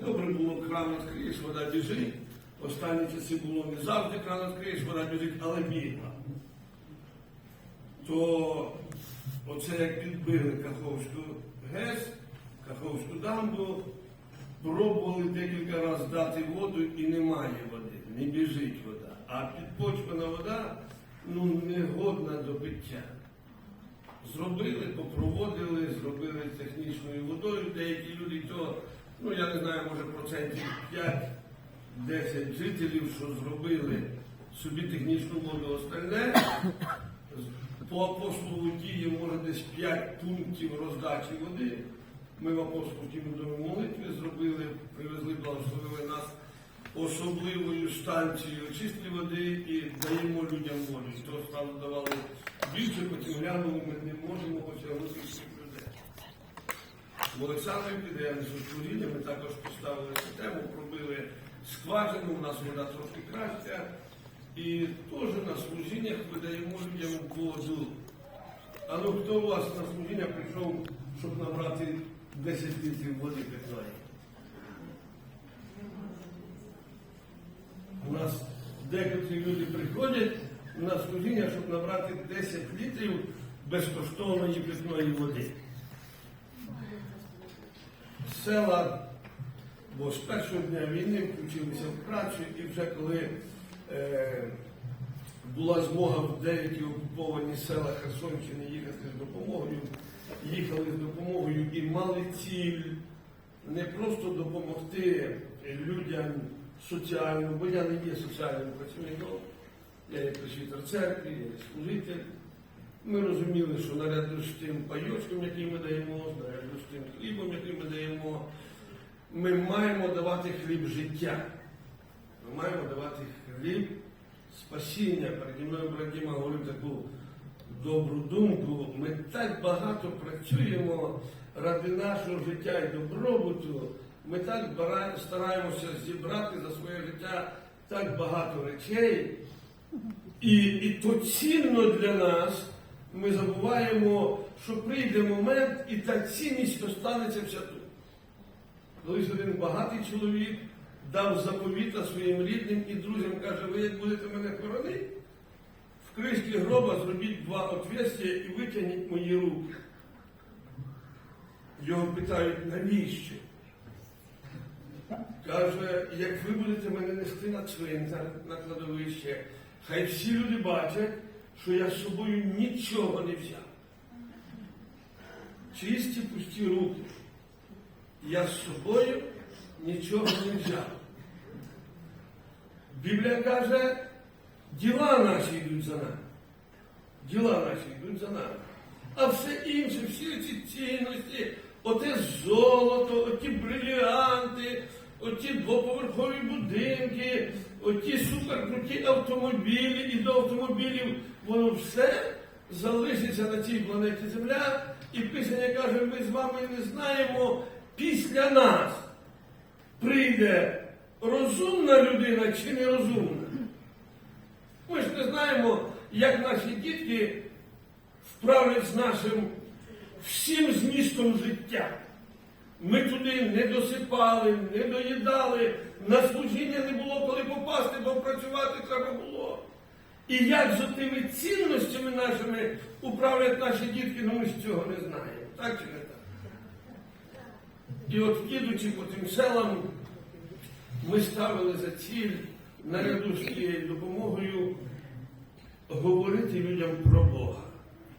Добре було кран відкриєш, вода біжить. Останні часи було не завжди кран відкриєш, вода біжить, але бігла. То оце як підбили Каховську ГЕС, Каховську дамбу, пробували декілька разів дати воду і немає води, не біжить вода. А підпочвана вода ну, не годна до пиття. Зробили, попроводили, зробили технічною водою. Деякі люди, то, ну я не знаю, може процентів 5-10 жителів, що зробили собі технічну воду остальне. По апостолу дії, може, десь 5 пунктів роздачі води. Ми в апостолській домі молитві зробили, привезли, благословили нас особливою станцією чисті води і даємо людям воду. І то давали більше, потім глянули, ми не можемо потягнути людей. В Олександрівці, де я несу ми також поставили систему, пробили скважину, у нас вода трошки краща. І теж на служіннях видаємо людям воду. А ну хто у вас на служіння прийшов, щоб набрати 10 літрів води питної? У нас декотрі люди приходять на служіння, щоб набрати 10 літрів безкоштовної питної води. Села, бо з першого дня війни включилися в працю, і вже коли е, була змога в деякі окуповані села Херсонщини їхати з допомогою, їхали з допомогою і мали ціль не просто допомогти людям соціально, бо я не є соціальним працівником, я є пресвітер церкви, я є служитель. Ми розуміли, що наряду з тим пайочком, який ми даємо, наряду з тим хлібом, який ми даємо, ми маємо давати хліб життя. Ми маємо давати хліб спасіння. Переді мною Братіма говорив таку добру думку. Ми так багато працюємо ради нашого життя і добробуту. Ми так стараємося зібрати за своє життя так багато речей. І, і то цінно для нас, ми забуваємо, що прийде момент, і та цінність останеться вся тут. Колись один багатий чоловік дав заповіта своїм рідним і друзям, каже, ви як будете мене хоронити, в кришці гроба зробіть два отверстя і витягніть мої руки. Його питають, навіщо? Каже, як ви будете мене нести на цвинтар, на кладовище, хай всі люди бачать, що я з собою нічого не взяв. Чисті пусті руки. Я з собою нічого не взяв. Біблія каже, діла наші йдуть за нами. Діла наші йдуть за нами. А все інше, всі ці цінності, оте золото, оті бриліанти, оті двоповерхові будинки, оті суперкруті автомобілі і до автомобілів, воно все залишиться на цій планеті Земля. І Писання каже, ми з вами не знаємо після нас прийде розумна людина чи нерозумна. Ми ж не знаємо, як наші дітки вправлять з нашим всім змістом життя. Ми туди не досипали, не доїдали, на служіння не було коли попасти, бо працювати треба було. І як з тими цінностями нашими управлять наші дітки, ну ми ж цього не знаємо. Так чи не так? І от їдучи по тим селам, ми ставили за ціль наряду з тією допомогою говорити людям про Бога.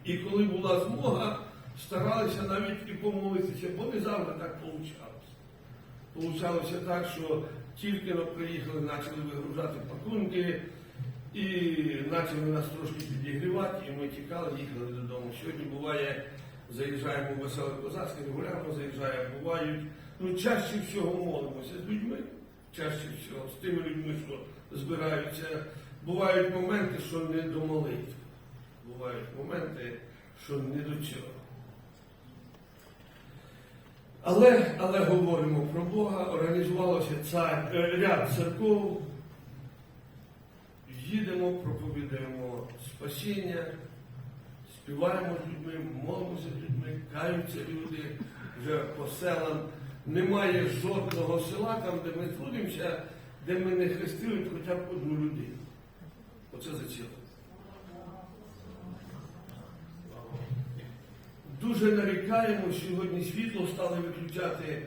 І коли була змога, старалися навіть і помолитися, бо не завжди так вийшло. Получалося так, що тільки приїхали, почали вигружати пакунки і почали нас трошки підігрівати, і ми тікали, їхали додому. Сьогодні буває, заїжджаємо в веселе козацьке, регулярно заїжджаємо, бувають, ну чаще всього молимося з людьми, чаще всього, з тими людьми, що збираються. Бувають моменти, що не до молитви. Бувають моменти, що не до цього. Але, але говоримо про Бога, організувалося цар, е, ряд церков, їдемо, проповідуємо спасіння, співаємо з людьми, молимося з людьми, каються люди вже по селам. немає жодного села, там, де ми трудимося, де ми не хрестили хоча б одну людину. Оце за ціле. Дуже нарікаємо, сьогодні світло стали виключати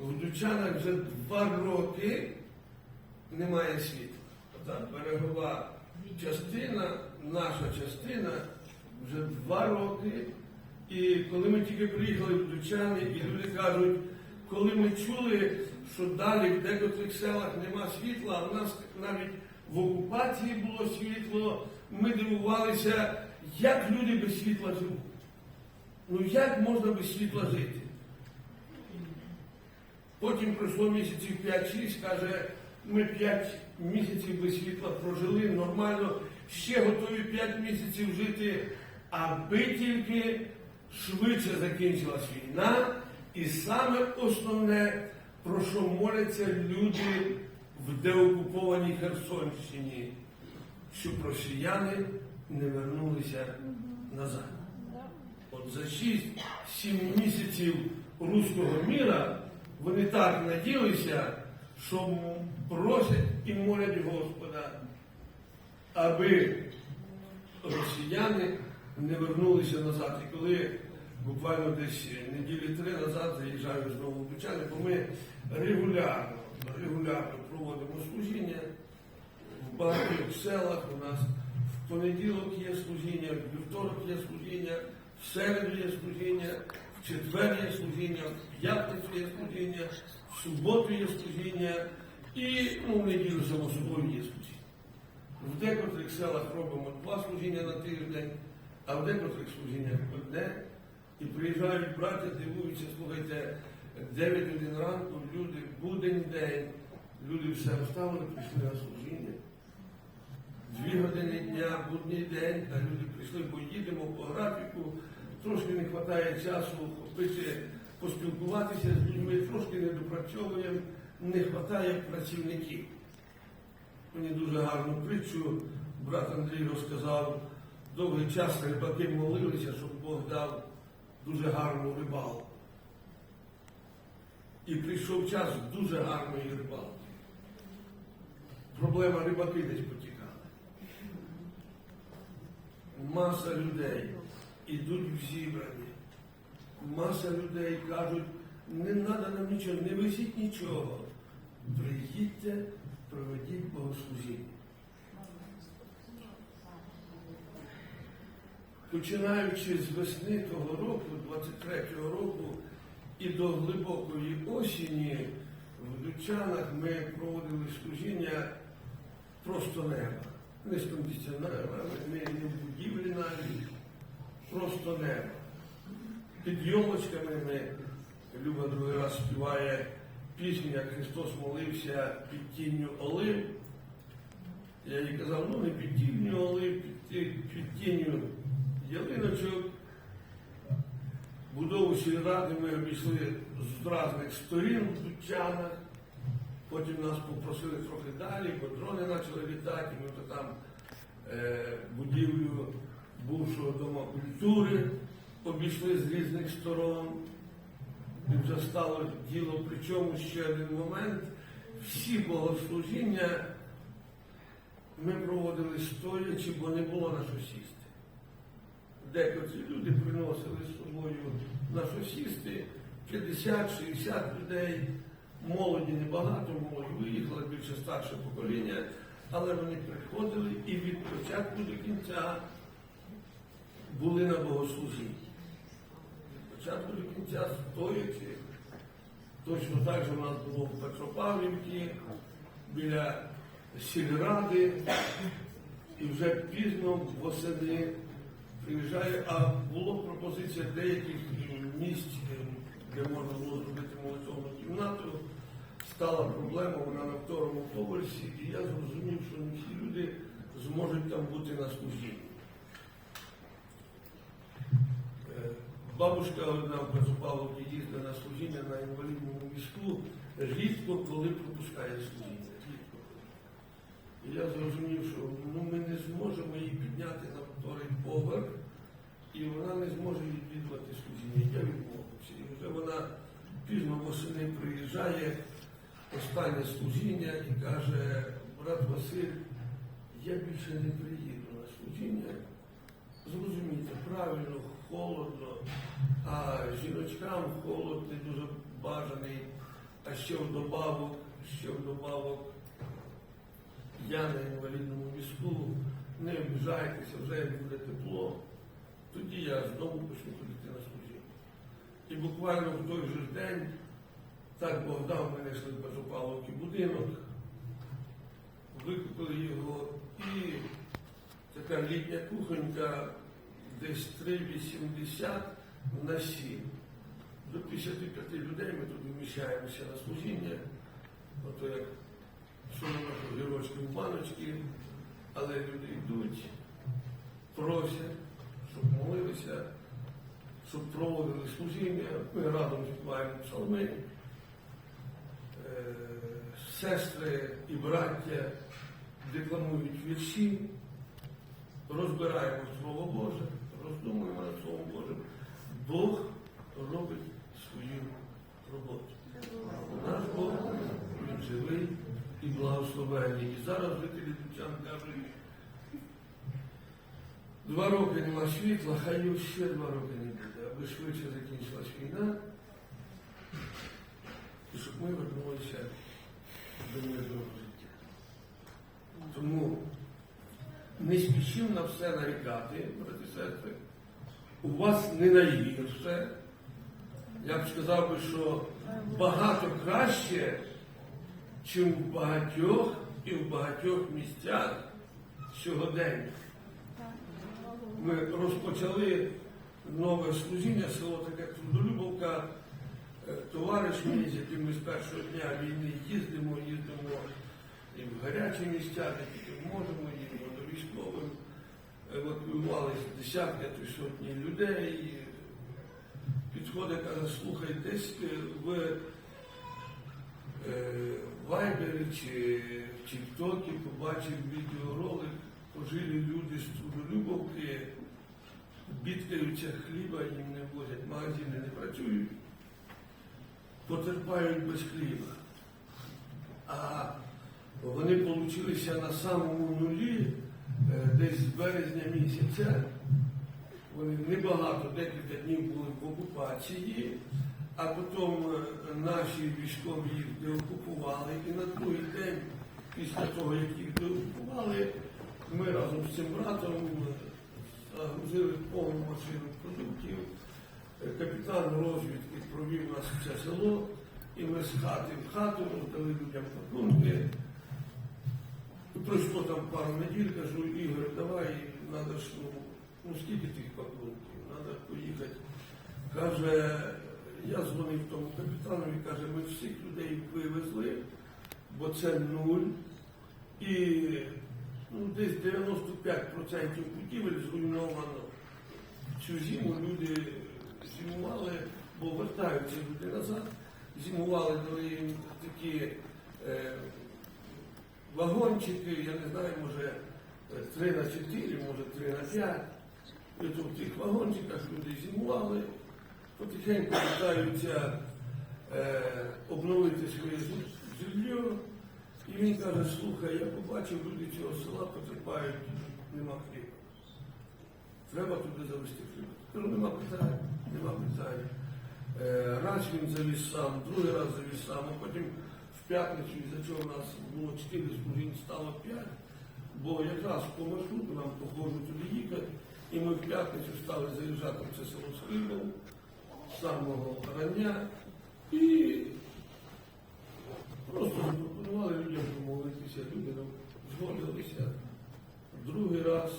в Дучанах вже два роки немає світла. Ота берегова частина, наша частина вже два роки. І коли ми тільки приїхали в Дучани, і люди кажуть, коли ми чули, що далі в декотрих селах нема світла, а в нас навіть в окупації було світло, ми дивувалися, як люди без світла живуть. Ну як можна без світла жити? Потім пройшло місяців 5-6, каже, ми 5 місяців без світла прожили нормально, ще готові 5 місяців жити, аби тільки швидше закінчилась війна. І саме основне, про що моляться люди в деокупованій Херсонщині, щоб росіяни не вернулися назад. От за 6-7 місяців руського міра вони так наділися, що просять і молять Господа, аби росіяни не вернулися назад. І коли буквально десь неділі три назад заїжджаю знову в Дучани, бо ми регулярно, регулярно проводимо служіння в багатьох селах у нас в понеділок є служіння, в вівторок є служіння, в середу є служіння, в четвер є служіння, в п'ятницю є служіння, в суботу є служіння і ну, в неділю само собою є служіння. В декотрих селах робимо два служіння на тиждень, а в декотрих служіннях одне. І приїжджають брати, дивуються, слухайте, 9 годин ранку, люди, будень день, люди все встали, прийшли на служіння. Дві години дня, будній день, а люди прийшли, бо їдемо по графіку, трошки не вистачає часу купити, поспілкуватися з людьми, трошки не допрацьовуємо, не вистачає працівників. Мені дуже гарну притчу брат Андрій розказав, довгий час рибаки молилися, щоб Бог дав дуже гарну рибалку. І прийшов час дуже гарної рибалки. Проблема рибаки десь потікали. Маса людей ідуть в зібрані. Маса людей кажуть, не треба нам нічого, не висіть нічого. Приїдьте, проведіть богослужіння. Починаючи з весни того року, 23-го року, і до глибокої осені в Дучанах ми проводили служіння просто неба. Не з кондиціонерами, не, в будівлі навіть, просто неба. Під йолочками ми, Люба другий раз співає пісню, як Христос молився під тінню олив. Я їй казав, ну не під тінню олив, під, під тінню ялиночок. Будову сільради ми обійшли з різних сторін в Дучанах. Потім нас попросили трохи далі, бо дрони почали літати, ми то там е, будівлю бувшого Дому культури обійшли з різних сторон. І вже діло, причому ще один момент. Всі богослужіння ми проводили стоячи, бо не було на що сісти. Декотрі люди приносили з собою на що сісти 50-60 людей, молоді небагато, молодь виїхала, більше старше покоління, але вони приходили і від початку до кінця були на богослужінні. Початку до кінця стоячи. Точно так же у нас було в Петропавлівці, біля сільради, і вже пізно восени приїжджає, а була пропозиція деяких місць, де можна було зробити молитовну кімнату. Стала проблема, вона на второму поверсі, і я зрозумів, що не всі люди зможуть там бути на служінні. Е, Бабушка одна в Петропавловці їздить на служіння на інвалідному візку, рідко коли пропускає служіння. Рідко. І я зрозумів, що ну, ми не зможемо її підняти на вторий поверх, і вона не зможе відвідувати служіння. Я відмовився. І вже вона пізно восени приїжджає останнє служіння і каже, брат Василь, я більше не приїду на служіння. Зрозумійте, правильно, холодно, а жіночкам холод не дуже бажаний, а ще вдобавок, ще вдобавок я на інвалідному візку, не обіжайтеся, вже як буде тепло, тоді я знову почну ходити на служіння. І буквально в той же день так Бог дав, ми знайшли в Петропавловці будинок, викупили його. І така літня кухонька десь 3,80 на 7. До 55 людей ми тут вміщаємося на служіння. Ото як що гірочки в баночки, але люди йдуть, просять, щоб молилися, щоб проводили служіння. Ми разом співаємо псалми. Е, Сестри і браття декламують вірші, розбираємо Слово Боже, роздумуємо над Словом Божим. Бог робить свою роботу. Наш Бог, він живий і благословенний. І зараз жителі Дучан кажуть, два роки нема світла, хай його ще два роки не буде, аби швидше закінчилась війна, і щоб ми вернулися до мирного життя. Тому не спішимо на все нарікати, брати сестри. У вас не найгірше. Я б сказав би, що багато краще, чим в багатьох і в багатьох місцях сьогодення. Ми розпочали нове служіння, село таке Трудолюбовка. Е, Товариш мій, з яким ми з першого дня війни їздимо, їздимо і в гарячі місця, де тільки можемо, військових. Евакуювалися десятки, то сотні людей. Підходить, каже, слухай, десь е, в е, Вайбері чи в Тіктокі побачив відеоролик, пожилі люди з Трудолюбовки, бідкаються хліба, їм не возять, магазини не працюють, потерпають без хліба. А вони получилися на самому нулі десь з березня місяця. Вони небагато, декілька днів були в окупації, а потім е, наші військові їх деокупували. І на другий день, після того, як їх деокупували, ми разом з цим братом е, загрузили повну машину продуктів. Е, Капітан розвідки провів нас в це село, і ми з хати в хату роздали людям пакунки. Пройшло там пару неділь, кажу, Ігор, давай, треба ж, ну, ну скільки тих пакунків, треба поїхати. Каже, я дзвонив тому капітанові, каже, ми всіх людей вивезли, бо це нуль. І ну, десь 95% будівель зруйновано. Цю зиму люди зимували, бо вертаються люди назад. Зимували, дали їм такі е, вагончики, я не знаю, може 3 на 4, може 3 на 5. І то в тих вагончиках люди зимували, потихеньку питаються е, обновити своє житло. І він каже, слухай, я побачив, люди цього села потерпають, нема хліба. Треба туди завести хліб. Кажу, нема питань, нема питань. Е, раз він завіз сам, другий раз завіз сам, а потім п'ятницю, із-за чого у нас було 4 служінь, стало 5. Бо якраз по маршруту нам похоже туди їхати, і ми в п'ятницю стали заїжджати в це село з з самого рання і просто запропонували людям помолитися, люди нам згодилися. Другий раз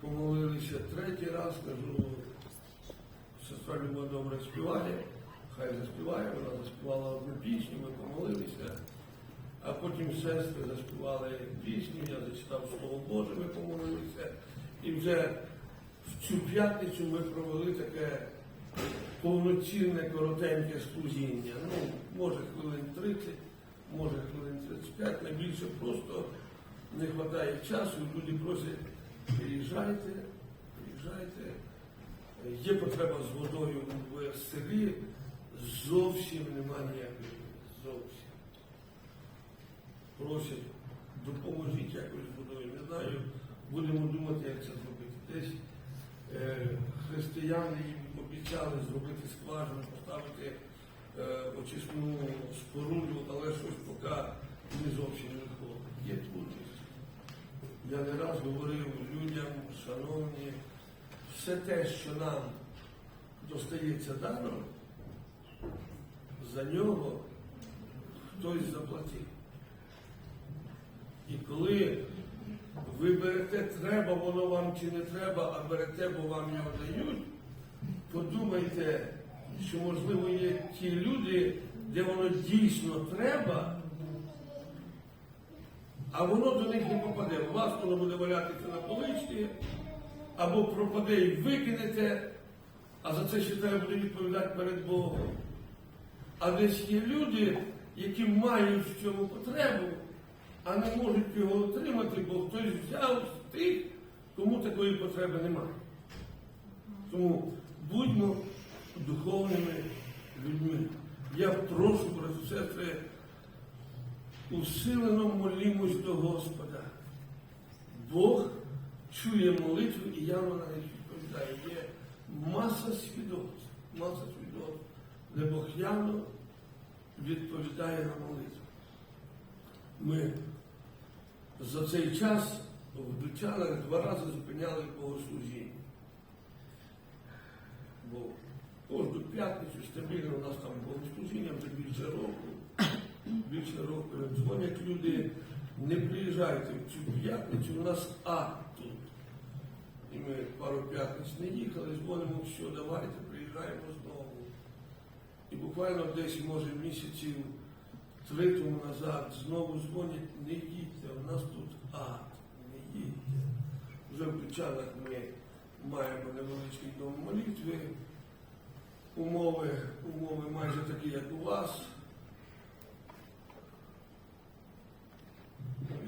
помолилися, третій раз кажу, сестра Люба добре співає, хай заспіває, вона заспівала одну пісню, ми помолилися, а потім сестри заспівали пісню, я зачитав Слово Боже, ми помолилися. І вже в цю п'ятницю ми провели таке повноцінне коротеньке служіння. Ну, може хвилин 30, може хвилин 35, найбільше просто не вистачає часу, люди просять, приїжджайте, приїжджайте. Є потреба з водою в селі, зовсім нема ніякої. Зовсім. Просять, допоможіть якось водою. Не знаю, будемо думати, як це зробити. Десь е, християни їм обіцяли зробити скважину, поставити е, очисну споруду, але щось поки не зовсім не виходить. Є трудності. Я не раз говорив людям, шановні, все те, що нам достається даром, за нього хтось заплатив. І коли ви берете, треба воно вам чи не треба, а берете, бо вам його дають, подумайте, що можливо є ті люди, де воно дійсно треба, а воно до них не попаде. У вас воно буде валятися на поличці, або пропаде і викинете, а за це ще треба буде відповідати перед Богом. А десь є люди, які мають в цьому потребу, а не можуть його отримати, бо хтось взяв з тих, кому такої потреби немає. Тому будьмо духовними людьми. Я прошу, брати сестри, усилено молімось до Господа. Бог чує молитву і явно на них відповідає. Є маса свідоцтв, маса свідоцтв, де відповідає на молитву. Ми за цей час в Дучанах два рази зупиняли богослужіння. Бо кожну п'ятницю стабільно у нас там богослужіння вже більше року. Більше року дзвонять люди, не приїжджайте в цю п'ятницю, у нас ад тут. І ми пару п'ятниць не їхали, дзвонимо, що давайте, приїжджаємо знову. І буквально десь, може, місяців три тому назад знову дзвонять, не їдьте, у нас тут ад, не їдьте. Вже в Ключанах ми маємо невеличкий дом молитви. Умови, умови майже такі, як у вас.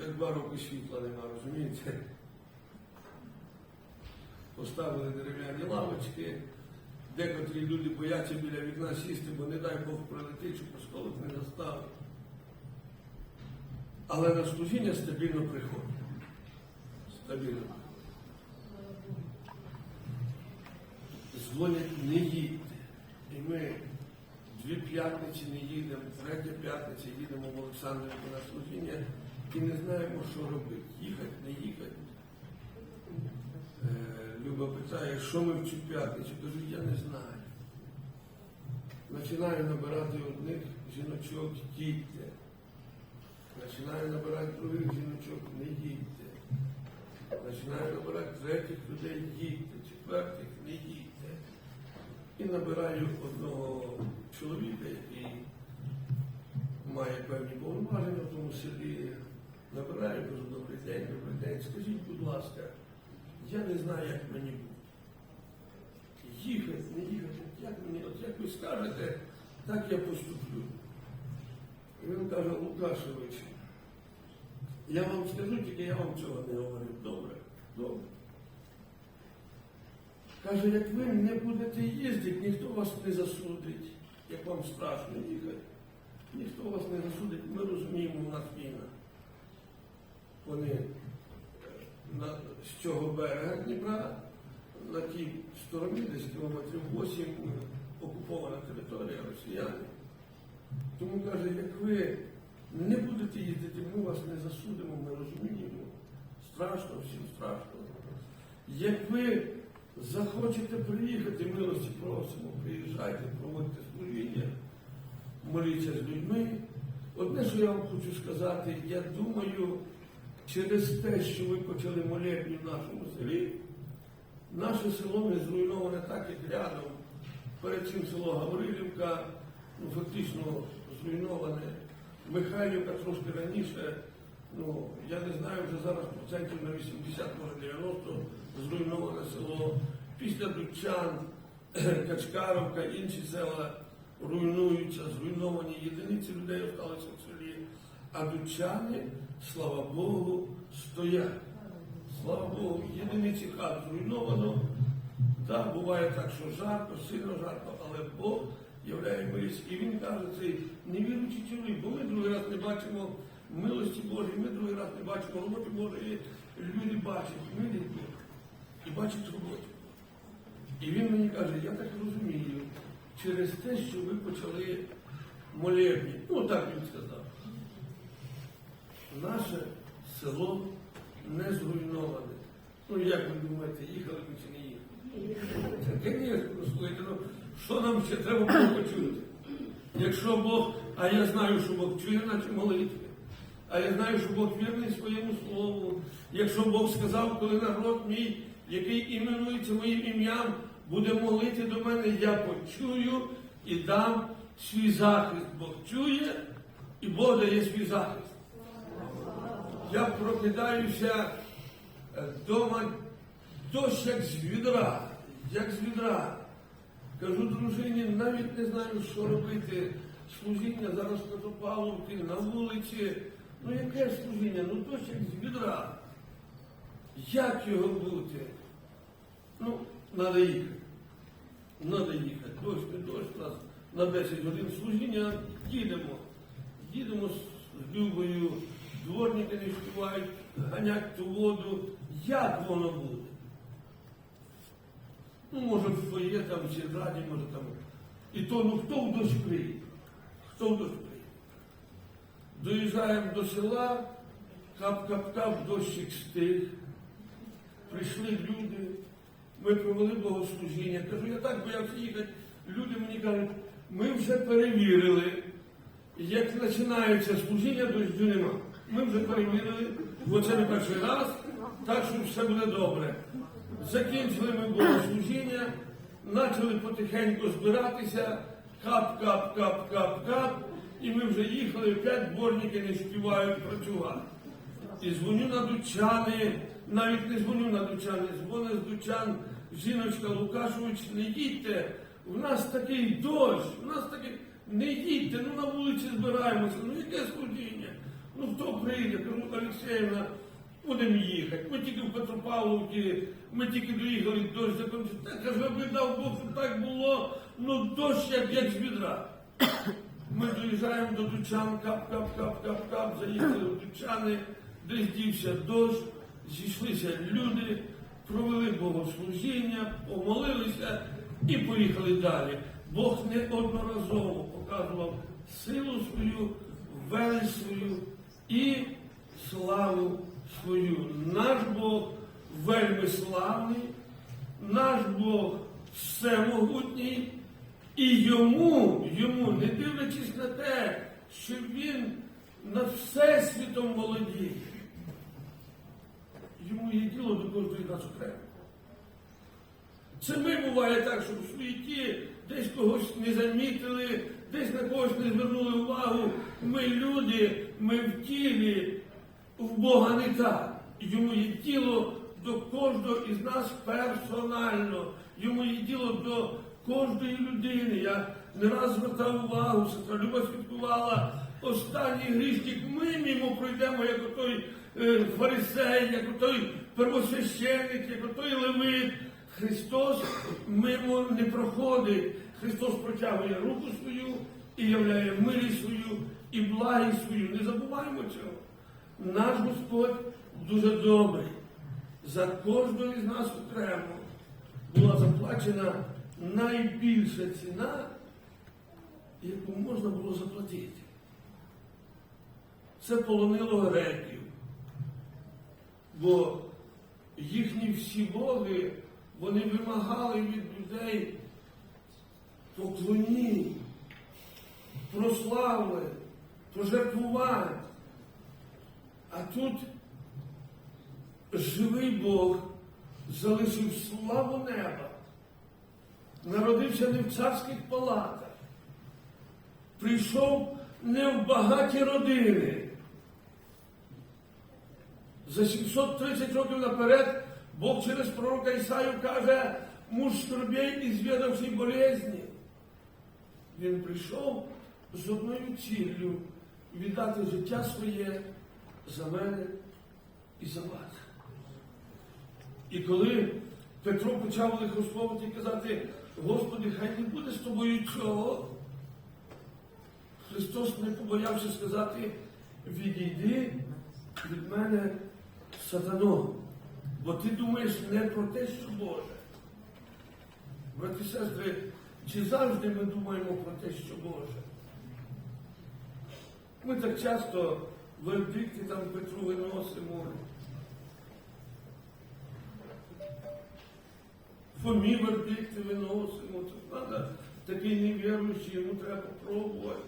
Як два роки світла нема, розумієте? Поставили дерев'яні лавочки, декотрі люди бояться біля вікна сісти, бо не дай Бог прилетить, щоб осколок не настав. Але на служіння стабільно приходить. Стабільно. Дзвонять, не їдьте. І ми дві п'ятниці не їдемо, третя п'ятниця їдемо в Олександрівку на служіння і не знаємо, що робити. Їхати, не їхати. Люба питає, що ми в цю п'ятницю? Кажу, я не знаю. Починаю набирати одних жіночок, їдьте. Починаю набирати других жіночок, не їдьте. Починаю набирати третіх людей, їдьте, четвертих, не їдьте. І набираю одного чоловіка, який має певні повноваження в тому селі. Набираю, кажу, добрий день, добрий день. Скажіть, будь ласка, я не знаю, як мені бути. Їхати, не їхати, як мені, от як ви скажете, так я поступлю. І він каже, Лукашевич, я вам скажу, тільки я вам цього не говорю. Добре, добре. Каже, як ви не будете їздити, ніхто вас не засудить, як вам страшно їхати. Ніхто вас не засудить, ми розуміємо, у нас війна. Вони на, з цього берега Дніпра на тій стороні, десь кілометрів 8, окупована територія росіяни. Тому каже, як ви не будете їздити, ми вас не засудимо, ми розуміємо. Страшно, всім страшно. Як ви захочете приїхати, милості просимо, приїжджайте, проводьте служіння, моліться з людьми. Одне, що я вам хочу сказати, я думаю, через те, що ви почали молебні в нашому селі, наше село не зруйноване так, як рядом. Перед цим село Гаврилівка, ну, фактично зруйноване. Михайлівка трошки раніше, ну, я не знаю, вже зараз процентів на 80, може 90 зруйноване село. Після Дучан, Качкаровка, інші села руйнуються, зруйновані. Єдиниці людей залишилися в селі. А Дучани, слава Богу, стоять. Слава Богу, єдиниці хат зруйновано. Так, буває так, що жарко, сильно жарко, але Бог являємось. І він каже, цей невіруючий чоловік, бо ми другий раз не бачимо милості Божої, ми другий раз не бачимо роботи Божої. Люди бачать милість Божу і бачать роботу. І він мені каже, я так розумію, через те, що ви почали молебні. Ну так він сказав. Наше село не зруйноване. Ну як ви думаєте, їхали ми чи не їхали? Слухайте, ну що нам ще треба було почути? Якщо Бог, а я знаю, що Бог чує наші молитви, а я знаю, що Бог вірний своєму слову. Якщо Бог сказав, коли народ мій, який іменується моїм ім'ям, буде молити до мене, я почую і дам свій захист. Бог чує і Бог дає свій захист. Я прокидаюся вдома дощ як з відра, як з відра. Кажу дружині, навіть не знаю, що робити. Служіння зараз на Топаловці, на вулиці. Ну яке служіння? Ну дощ як з відра. Як його бути? Ну, треба їхати. Треба їхати. Дощ, не дощ нас на 10 годин служіння. Їдемо. Їдемо з Любою, дворники не співають, ганять ту воду. Як воно буде? Ну, може, в фоє там чи ззаді, може там. І то, ну хто в дощ приїде? Хто в дощ приїде? Доїжджаємо до села, кап-кап-кап, дощик стих. Прийшли люди, ми провели богослужіння. Кажу, я так боявся їхати. Люди мені кажуть, ми вже перевірили, як починається служіння, дощу нема. Ми вже перевірили, бо це не перший раз, так що все буде добре. Закінчили ми богослужіння, почали потихеньку збиратися, кап-кап-кап-кап-кап, і ми вже їхали, п'ять дворники не співають працювати. І дзвоню на Дучани, навіть не дзвоню на Дучани, дзвонить з Дучан, жіночка Лукашович, не їдьте, в нас такий дощ, в нас такий, не їдьте, ну на вулиці збираємося, ну яке служіння? Ну хто прийде? Кажу, Олексіївна, будемо їхати. Ми тільки в Петропавловці, ми тільки доїхали, дощ закінчився. Каже, аби дав Бог, щоб так було, ну дощ як, як з відра. Ми доїжджаємо до Дучан, кап-кап-кап-кап-кап, заїхали в Дучани, десь дівся дощ, зійшлися люди, провели богослужіння, помолилися і поїхали далі. Бог неодноразово показував силу свою, велич свою і славу свою. Наш Бог вельми славний, наш Бог всемогутній. І йому, йому, не дивлячись на те, що він над всесвітом володіє, йому є діло до кожної нас окремо. Це ми буває так, що в суєті десь когось не замітили, десь на когось не звернули увагу. Ми люди, ми в тілі, в Бога не так. Йому є діло до кожного із нас персонально. Йому є діло до кожної людини. Я не раз звертав увагу, сестра Люба святкувала останній грішник. Ми мимо пройдемо, як отой е, фарисей, як отой первосвященник, як отой левит. Христос мимо не проходить. Христос протягує руку свою і являє милість свою і благість свою. Не забуваємо цього. Наш Господь дуже добрий. За кожного із нас окремо була заплачена найбільша ціна, яку можна було заплатити. Це полонило греків. Бо їхні всі боги, вони вимагали від людей поклонінь, прослави, пожертвувань. А тут живий Бог залишив славу неба, народився не в царських палатах, прийшов не в багаті родини. За 730 років наперед Бог через пророка Ісаю каже, муж скорбей і звідавший болезні. Він прийшов з одною ціллю віддати життя своє за мене і за вас. І коли Петро почав лихословити і казати, Господи, хай не буде з тобою цього, Христос не побоявся сказати, відійди від мене сатано, бо ти думаєш не про те, що Боже. Брати сестри, чи завжди ми думаємо про те, що Боже? Ми так часто вердикти там Петру виносимо. Фомі вердикти виносимо. Тут треба такий невіруючий, йому треба попробувати.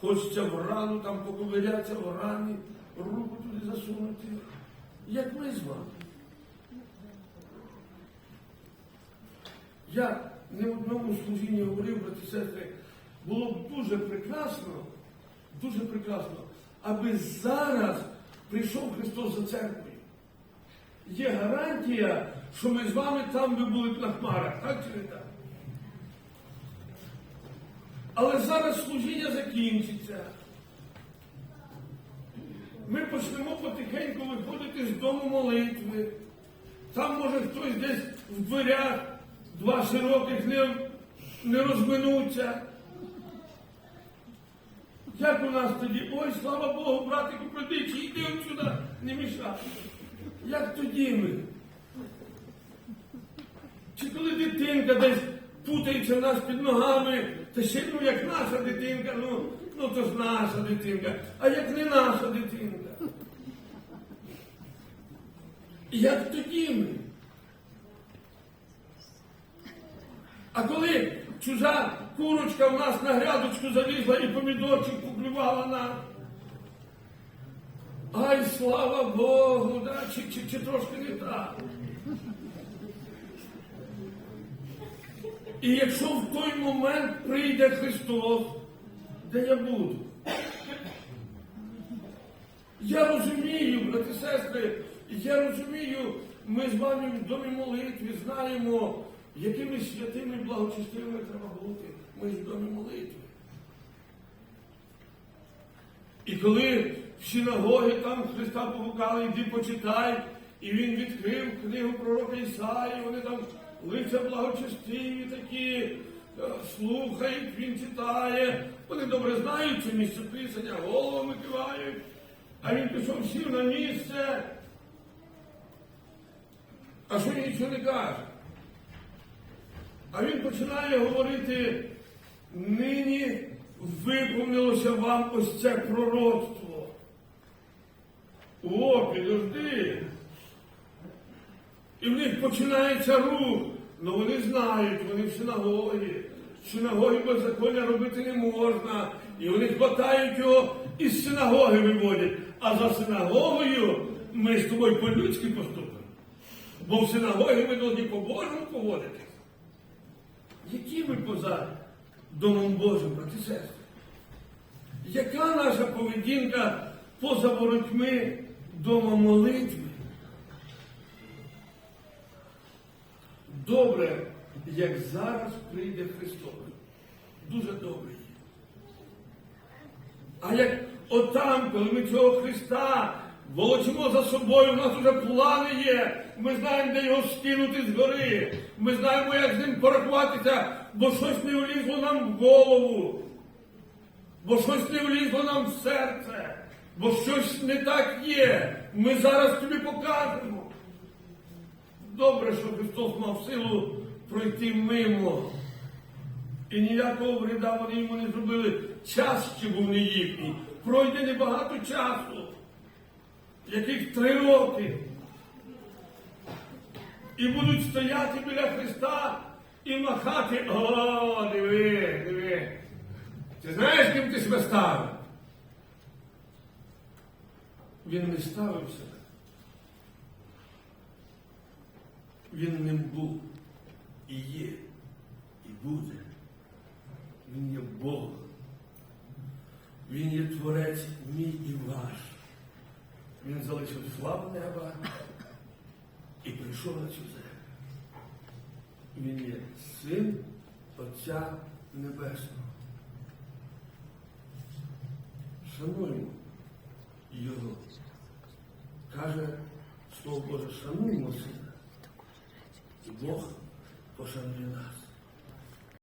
Хочеться в рану, там поковирятися в рані, руку туди засунути. Як ми з вами. Я не в одному служінні говорив, брати сестри, було б дуже прекрасно, дуже прекрасно, аби зараз прийшов Христос за церквою. Є гарантія, що ми з вами там би були на хмарах, так чи не так? Але зараз служіння закінчиться. Ми почнемо потихеньку виходити з дому молитви. Там може хтось десь в дверях два широких не, не розминуться. Як у нас тоді? Ой, слава Богу, братику, пройди, чи йди отсюди, не мішай. Як тоді ми? Чи коли дитинка десь путається в нас під ногами, та ще ну як наша дитинка, ну, ну то ж наша дитинка, а як не наша дитинка? Як тоді ми? А коли чужа курочка в нас на грядочку залізла і помідорчик поклювала нам, Ай, слава Богу, да? чи, чи, чи трошки не так. І якщо в той момент прийде Христос, де я буду? Я розумію, брати сестри, я розумію, ми з вами в домі молитві знаємо, якими святими благочестивими треба бути. Ми ж домі молитви. І коли в синагоги там Христа погукали, іди почитай, і він відкрив книгу пророка Ісаї, вони там лиця благочестиві такі, е, слухають, він читає, вони добре знають це місце писання, головами кивають, а він пішов сів на місце. А що він нічого не каже? А він починає говорити, нині виповнилося вам ось це пророцтво. О, підожди. І в них починається рух. Ну вони знають, вони в синагогі. В синагогі беззаконня робити не можна. І вони хватають його і з синагоги виводять. А за синагогою ми з тобою по-людськи поступимо. Бо в синагогі ми повинні по-божому поводитись. Які ми поза Домом Божим, брати сестри? Яка наша поведінка поза воротьми дома молитви? Добре, як зараз прийде Христос. Дуже добре є. А як отам, коли ми цього Христа волочимо за собою, у нас вже плани є. Ми знаємо, де його скинути з гори. Ми знаємо, як з ним порахуватися, бо щось не влізло нам в голову, бо щось не влізло нам в серце, бо щось не так є. Ми зараз тобі покажемо. Добре, що Христос мав силу пройти мимо. І ніякого вреда вони йому не зробили. Час ще був не їхній. Пройде небагато часу, яких три роки. І будуть стояти біля Христа і махати. О, диви, диви. Ти знаєш, ким ти себе ставив? Він не ставив себе. Він ним був і є, і буде. Він є Бог. Він є Творець мій і ваш. Він залишив славу неба і прийшов на цю землю. Він є син Отця Небесного. Шануємо Його. Каже Слово Боже, шануємо сина. Бог пошанує нас.